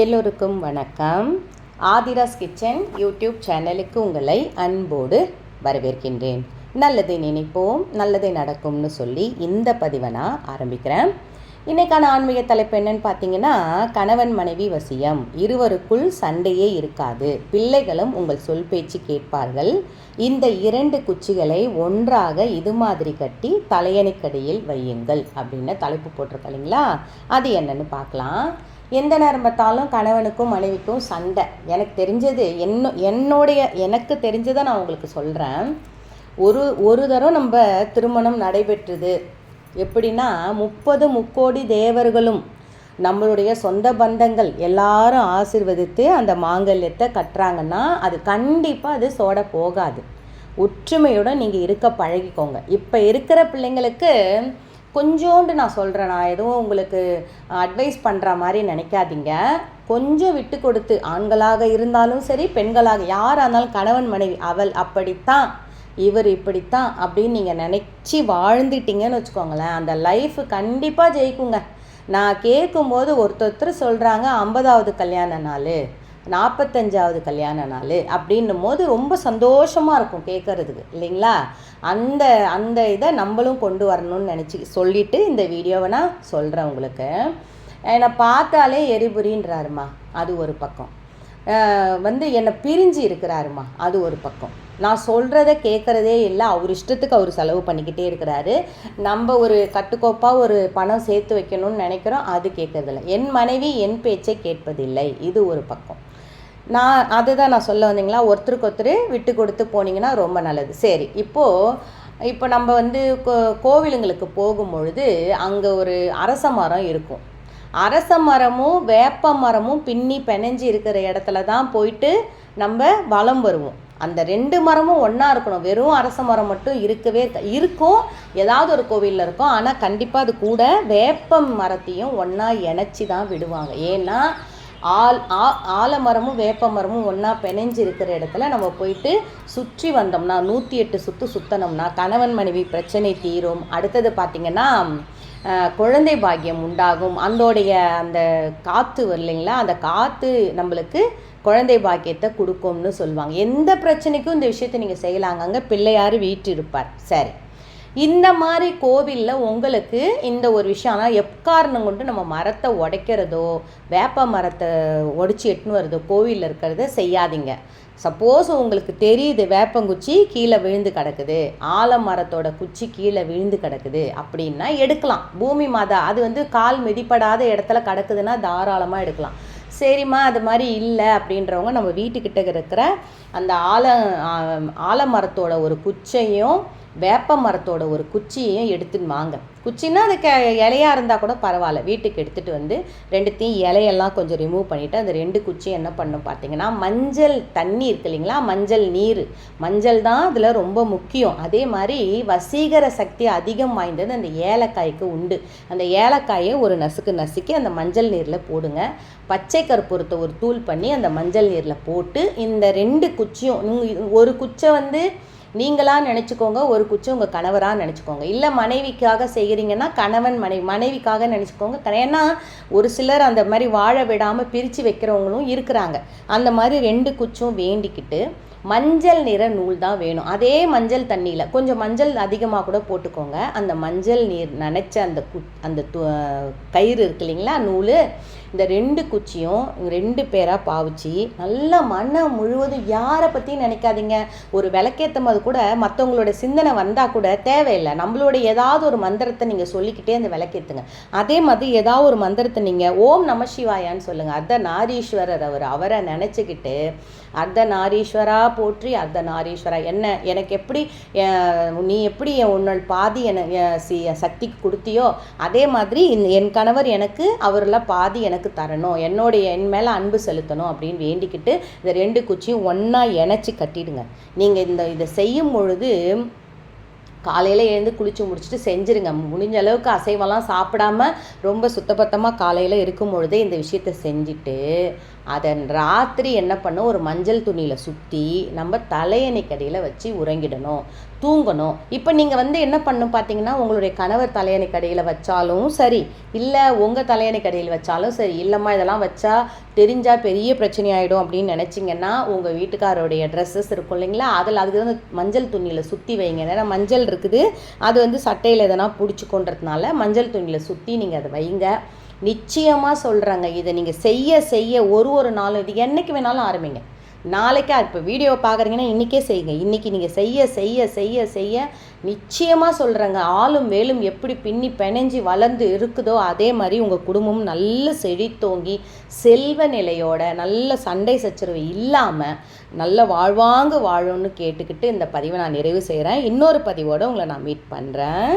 எல்லோருக்கும் வணக்கம். Aadhira's kitchen YouTube சேனலுக்கு உங்களை அன்போடு வரவேற்கின்றேன். நல்லதை நினைப்போம் நல்லதை நடக்கும்னு சொல்லி இந்த பதிவை நான் ஆரம்பிக்கிறேன். இன்றைக்கான ஆன்மீக தலைப்பு என்னன்னு பார்த்தீங்கன்னா கணவன் மனைவி வசியம். இருவருக்குள் சண்டையே இருக்காது. பிள்ளைகளும் உங்கள் சொல் பேச்சு கேட்பார்கள். இந்த இரண்டு குச்சிகளை ஒன்றாக இது மாதிரி கட்டி தலையணிக்கடியில் வையுங்கள் அப்படின்னு தலைப்பு போட்டிருக்க இல்லைங்களா? அது என்னன்னு பார்க்கலாம். எந்த நேரம் பார்த்தாலும் கணவனுக்கும் மனைவிக்கும் சண்டை. எனக்கு தெரிஞ்சது என்ன என்னுடைய எனக்கு தெரிஞ்சதை நான் உங்களுக்கு சொல்கிறேன் ஒரு ஒரு தரம் நம்ம திருமணம் நடைபெற்றது எப்படின்னா முப்பது முக்கோடி தேவர்களும் நம்மளுடைய சொந்த பந்தங்கள் எல்லாரும் ஆசிர்வதித்து அந்த மாங்கல்யத்தை கட்டுறாங்கன்னா அது கண்டிப்பாக அது சோட போகாது. ஒற்றுமையுடன் நீங்கள் இருக்க பழகிக்கோங்க. இப்போ இருக்கிற பிள்ளைங்களுக்கு கொஞ்சோண்டு நான் சொல்கிறேன் நான் எதுவும் உங்களுக்கு அட்வைஸ் பண்ணுற மாதிரி நினைக்காதீங்க. கொஞ்சம் விட்டு கொடுத்து ஆண்களாக இருந்தாலும் சரி பெண்களாக யாராக இருந்தாலும் கணவன் மனைவி அவள் அப்படித்தான் இவர் இப்படித்தான் அப்படின்னு நீங்கள் நினச்சி வாழ்ந்துட்டீங்கன்னு வச்சுக்கோங்களேன். அந்த லைஃப் கண்டிப்பாக ஜெயிக்குங்க. நான் கேட்கும்போது ஒருத்தர் சொல்கிறாங்க ஐம்பதாவது கல்யாண நாள். நாற்பத்தஞ்சாவது கல்யாண நாள் அப்படின்னும் போது ரொம்ப சந்தோஷமாக இருக்கும் கேட்குறதுக்கு இல்லைங்களா? அந்த அந்த இதை நம்மளும் கொண்டு வரணும்னு நினச்சி சொல்லிவிட்டு இந்த வீடியோவை நான் சொல்கிறேன் உங்களுக்கு. என்னை பார்த்தாலே எரிபுரின்றாருமா அது ஒரு பக்கம். வந்து என்னை பிரிஞ்சு இருக்கிறாருமா? அது ஒரு பக்கம். நான் சொல்கிறத கேட்குறதே இல்லை. அவர் இஷ்டத்துக்கு அவர் செலவு பண்ணிக்கிட்டே இருக்கிறாரு. நம்ம ஒரு கட்டுக்கோப்பாக ஒரு பணம் சேர்த்து வைக்கணும்னு நினைக்கிறோம். அது கேட்கறதில்ல என் மனைவி என் பேச்சை கேட்பதில்லை. இது ஒரு பக்கம். நான் அதுதான் நான் சொல்ல வந்தீங்களா? ஒருத்தருக்கு ஒருத்தர் விட்டு கொடுத்து போனீங்கன்னா ரொம்ப நல்லது. சரி இப்போது இப்போ நம்ம வந்து கோ கோவிலுங்களுக்கு போகும்பொழுது அங்கே ஒரு அரச மரம் இருக்கும். அரச மரமும் வேப்ப மரமும் பின்னி பிணைஞ்சு இருக்கிற இடத்துல தான் போயிட்டு நம்ம வளம் வருவோம். அந்த ரெண்டு மரமும் ஒன்றா இருக்கணும். வெறும் அரச மரம் மட்டும் இருக்கவே இருக்கும். ஏதாவது ஒரு கோவிலில் இருக்கும். ஆனால் கண்டிப்பாக அது கூட வேப்ப மரத்தையும் ஒன்றா இணைச்சி தான் விடுவாங்க. ஏன்னா ஆல் ஆ ஆலமரமும் வேப்ப மரமும் ஒன்றா பிணைஞ்சு இருக்கிற இடத்துல நம்ம போயிட்டு சுற்றி வந்தோம்னா நூற்றி எட்டு சுற்று சுத்தனோம்னா கணவன் மனைவி பிரச்சனை தீரும். அடுத்தது பார்த்திங்கன்னா குழந்தை பாக்கியம் உண்டாகும். அந்தோடைய அந்த காற்று வரலைங்களா அந்த காற்று நம்மளுக்கு குழந்தை பாக்கியத்தை கொடுக்கும்னு சொல்லுவாங்க. எந்த பிரச்சனைக்கும் இந்த விஷயத்தை நீங்கள் செய்யலாங்க. அங்கே பிள்ளையார் வீட்டு இருப்பார் சரி. இந்த மாதிரி கோவிலில் உங்களுக்கு இந்த ஒரு விஷயம் ஆனால் எக்காரணம் கொண்டு நம்ம மரத்தை உடைக்கிறதோ வேப்ப மரத்தை உடைச்சி எட்டுன்னு வரதோ கோவிலில் இருக்கிறத செய்யாதீங்க. சப்போஸ் உங்களுக்கு தெரியுது வேப்பங்குச்சி கீழே விழுந்து கிடக்குது ஆலமரத்தோட குச்சி கீழே விழுந்து கிடக்குது அப்படின்னா எடுக்கலாம். பூமி மாதா அது வந்து கால் மிதிப்படாத இடத்துல கிடக்குதுன்னா தாராளமாக எடுக்கலாம். சரிம்மா அது மாதிரி இல்லை அப்படின்றவங்க நம்ம வீட்டுக்கிட்ட இருக்கிற அந்த ஆல ஆலமரத்தோட ஒரு குச்சையும் வேப்ப மரத்தோட ஒரு குச்சியையும் எடுத்துன்னு வாங்க. குச்சின்னா அது க இலையாக இருந்தால் கூட பரவாயில்ல. வீட்டுக்கு எடுத்துகிட்டு வந்து ரெண்டுத்தையும் இலையெல்லாம் கொஞ்சம் ரிமூவ் பண்ணிவிட்டு அந்த ரெண்டு குச்சியும் என்ன பண்ணும் பார்த்தீங்கன்னா மஞ்சள் தண்ணி இருக்கு இல்லைங்களா? மஞ்சள் நீர். மஞ்சள் தான் அதில் ரொம்ப முக்கியம். அதே மாதிரி வசீகர சக்தி அதிகம் வாய்ந்தது அந்த ஏலக்காய்க்கு உண்டு. அந்த ஏலக்காயை ஒரு நசுக்கு நசுக்கி அந்த மஞ்சள் நீரில் போடுங்க. பச்சை கற்பூரத்தை ஒரு தூள் பண்ணி அந்த மஞ்சள் நீரில் போட்டு இந்த ரெண்டு குச்சியும் ஒரு குச்சை வந்து நீங்களாக நினச்சிக்கோங்க ஒரு குச்சி உங்கள் கணவராக நினச்சிக்கோங்க. இல்லை மனைவிக்காக செய்கிறீங்கன்னா கணவன் மனைவி மனைவிக்காக நினச்சிக்கோங்க. ஏன்னா ஒரு சிலர் அந்த மாதிரி வாழ விடாமல் பிரித்து வைக்கிறவங்களும் இருக்கிறாங்க. அந்த மாதிரி ரெண்டு குச்சும் வேண்டிக்கிட்டு மஞ்சள் நிற நூல் தான் வேணும். அதே மஞ்சள் தண்ணியில் கொஞ்சம் மஞ்சள் அதிகமாக கூட போட்டுக்கோங்க. அந்த மஞ்சள் நீர் நினச்ச அந்த கு அந்த கயிறு இருக்கு இல்லைங்களா நூல்? இந்த ரெண்டு குச்சியும் ரெண்டு பேராக பாவிச்சு நல்லா மனம் முழுவதும் யாரை பற்றியும் நினைக்காதீங்க. ஒரு விளக்கேற்றும் போது கூட மற்றவங்களோட சிந்தனை வந்தால் கூட தேவையில்லை. நம்மளோட ஏதாவது ஒரு மந்திரத்தை நீங்கள் சொல்லிக்கிட்டே அந்த விளக்கேற்றுங்க அதே மாதிரி ஏதாவது ஒரு மந்திரத்தை நீங்கள் ஓம் நம சிவாயான்னு சொல்லுங்கள் அர்த்த நாரீஸ்வரர் அவர் அவரை நினச்சிக்கிட்டு அர்த்த நாரீஸ்வரா போற்றி அந்த நாரீஸ்வரா. என்ன எனக்கு எப்படி நீ எப்படி உன்னோட பாதி என சக்திக்கு கொடுத்தியோ அதே மாதிரி என் கணவர் எனக்கு அவரில் பாதி எனக்கு எனக்கு தரணும். என்னுடைய என் மேலே அன்பு செலுத்தணும் அப்படின்னு வேண்டிக்கிட்டு இந்த ரெண்டு குச்சியும் ஒன்றா இணைச்சி கட்டிடுங்க. நீங்கள் இந்த இதை செய்யும் பொழுது காலையில் எழுந்து குளித்து முடிச்சுட்டு செஞ்சுருங்க. முடிஞ்ச அளவுக்கு அசைவெல்லாம் சாப்பிடாம ரொம்ப சுத்தபத்தமாக காலையில் இருக்கும் பொழுதே இந்த விஷயத்தை செஞ்சுட்டு அதன் ராத்திரி என்ன பண்ணும்? ஒரு மஞ்சள் துணியில் சுற்றி நம்ம தலையணைக்கடியில் வச்சு உறங்கிடணும் தூங்கணும். இப்போ நீங்கள் வந்து என்ன பண்ணும் பார்த்தீங்கன்னா உங்களுடைய கணவர் தலையணை கடையில் வச்சாலும் சரி இல்லை உங்கள் தலையணை கடையில் வச்சாலும் சரி இல்லைம்மா இதெல்லாம் வச்சா தெரிஞ்சால் பெரிய பிரச்சனையாயிடும் அப்படின்னு நினச்சிங்கன்னா உங்கள் வீட்டுக்காரோடைய ட்ரெஸ்ஸஸ் இருக்கும் இல்லைங்களா? அதில் அதுக்கு வந்து மஞ்சள் துணியில் சுற்றி வைங்க. ஏன்னா மஞ்சள் இருக்குது. அது வந்து சட்டையில் எதனா பிடிச்சிக்கொன்றதுனால மஞ்சள் துணியில் சுற்றி நீங்கள் அதை வைங்க. நிச்சயமாக சொல்கிறாங்க இதை நீங்கள் செய்ய செய்ய ஒரு ஒரு நாளும் இது என்றைக்கு வேணாலும் ஆரம்பிங்க. நாளைக்கே இப்போ வீடியோ பார்க்குறீங்கன்னா இன்றைக்கே செய்யுங்க. இன்றைக்கி நீங்கள் செய்ய செய்ய செய்ய செய்ய நிச்சயமாக சொல்கிறேங்க ஆளும் வேலும் எப்படி பின்னி பிணைஞ்சி வளர்ந்து இருக்குதோ அதே மாதிரி உங்கள் குடும்பம் நல்ல செழித்தோங்கி செல்வ நிலையோட நல்ல சண்டை சச்சரவு இல்லாமல் நல்ல வாழ்வாங்கு வாழும்னு கேட்டுக்கிட்டு இந்த பதிவை நான் நிறைவு செய்கிறேன் இன்னொரு பதிவோடு உங்களை நான் மீட் பண்ணுறேன்